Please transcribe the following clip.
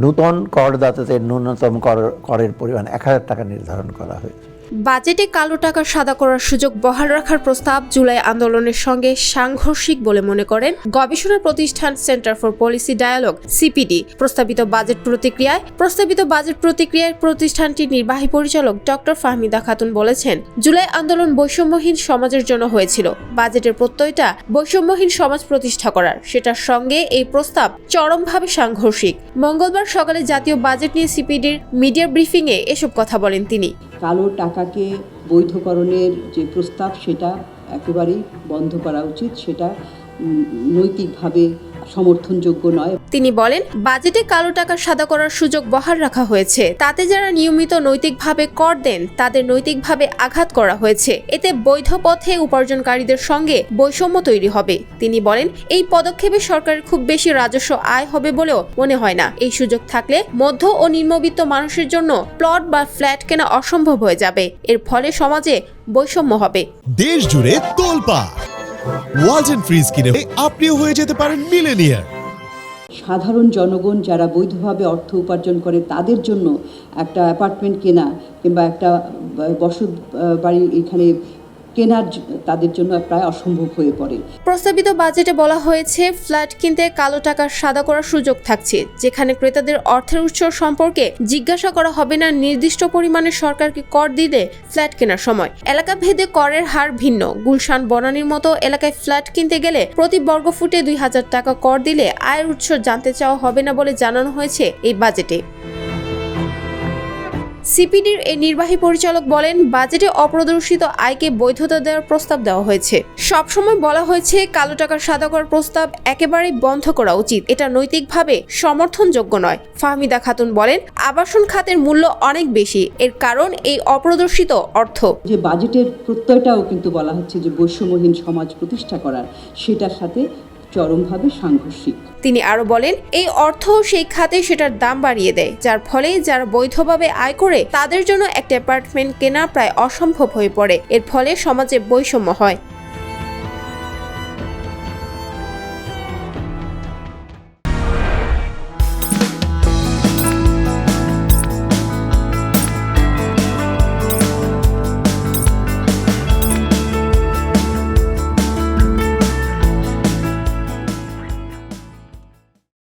নূতন করদাতাদের ন্যূনতম কর করের পরিমাণ এক হাজার টাকা নির্ধারণ করা হয়েছে। বাজেটে কালো টাকা সাদা করার সুযোগ বহাল রাখার প্রস্তাব জুলাই আন্দোলনের সঙ্গে সাংঘর্ষিক বলে মনে করেন গবেষণা প্রতিষ্ঠান Centre for Policy Dialogue, CPD. প্রস্তাবিত বাজেট প্রতিক্রিয়ায়, প্রস্তাবিত বাজেট প্রতিক্রিয়ায় প্রতিষ্ঠানটির নির্বাহী পরিচালক ডক্টর ফাহমিদা খাতুন বলেছেন, জুলাই আন্দোলন বৈষম্যহীন সমাজের জন্য হয়েছিল। বাজেটের প্রত্যয়টা বৈষম্যহীন সমাজ প্রতিষ্ঠা করার, সেটার সঙ্গে এই প্রস্তাব চরমভাবে সাংঘর্ষিক। মঙ্গলবার সকালে জাতীয় বাজেট নিয়ে সিপিডির মিডিয়া ব্রিফিংয়ে এসব কথা বলেন তিনি। কালো টাকাকে বৈধকরণের যে প্রস্তাব সেটা একেবারেই বন্ধ করা উচিত। সেটা নৈতিকভাবে সমর্থনযোগ্য নয়। তিনি বলেন বাজেটে কালো টাকা সাদা করার সুযোগ বহাল রাখা হয়েছে। তাতে যারা নিয়মিত নৈতিকভাবে কর দেন তাদের নৈতিকভাবে আঘাত করা হয়েছে। এতে বৈধ পথে উপার্জনকারীদের সঙ্গে বৈষম্য তৈরি হবে। তিনি বলেন এই পদক্ষেপে সরকারের খুব বেশি রাজস্ব আয় হবে বলেও মনে হয় না। এই সুযোগ থাকলে মধ্য ও নিম্নবিত্ত মানুষের জন্য প্লট বা ফ্ল্যাট কেনা অসম্ভব হয়ে যাবে। এর ফলে সমাজে বৈষম্য হবে। দেশ জুড়ে তোলপা ওয়ালটন ফ্রিজ কিনে আপনিও হয়ে যেতে পারেন মিলেনিয়ার। সাধারণ জনগণ যারা বৈধভাবে অর্থ উপার্জন করে, তাদের জন্য একটা অ্যাপার্টমেন্ট কেনা কিংবা একটা বসত বাড়ি এখানে কেনার তাদের জন্য প্রায় অসম্ভব হয়ে পড়ে। প্রস্তাবিত বাজেটে বলা হয়েছে, ফ্ল্যাট কিনতে কালো টাকা সাদা করার সুযোগ থাকছে, যেখানে ক্রেতাদের অর্থের উৎস সম্পর্কে জিজ্ঞাসা করা হবে না নির্দিষ্ট পরিমাণে সরকারকে কর দিলে ফ্ল্যাট কেনার সময়। এলাকা ভেদে করের হার ভিন্ন। গুলশান বনানীর মতো এলাকায় ফ্ল্যাট কিনতে গেলে প্রতি বর্গফুটে দুই হাজার টাকা কর দিলে আয়ের উৎস জানতে চাওয়া হবে না বলে জানানো হয়েছে এই বাজেটে। সিপিডির এই নির্বাহী পরিচালক বলেন, বাজেটে অপ্রদর্শিত আয়কে বৈধতা দেওয়ার প্রস্তাব দেওয়া হয়েছে। সবসময় বলা হয়েছে, কালো টাকার সাদা করার প্রস্তাব একেবারেই বন্ধ করা উচিত। এটা নৈতিকভাবে সমর্থনযোগ্য নয়, ফাহমিদা খাতুন বলেন। আবাসন খাতের মূল্য অনেক বেশি, এর কারণ এই অপ্রদর্শিত অর্থ। যে বাজেটের প্রত্যয়টাও কিন্তু বলা হচ্ছে যে বৈষম্যহীন সমাজ প্রতিষ্ঠা করার, সেটার সাথে চরমভাবে সাংঘর্ষিক। তিনি আরও বলেন, এই অর্থ সেই খাতে সেটার দাম বাড়িয়ে দেয়, যার ফলে যারা বৈধভাবে আয় করে তাদের জন্য একটা অ্যাপার্টমেন্ট কেনা প্রায় অসম্ভব হয়ে পড়ে। এর ফলে সমাজে বৈষম্য হয়।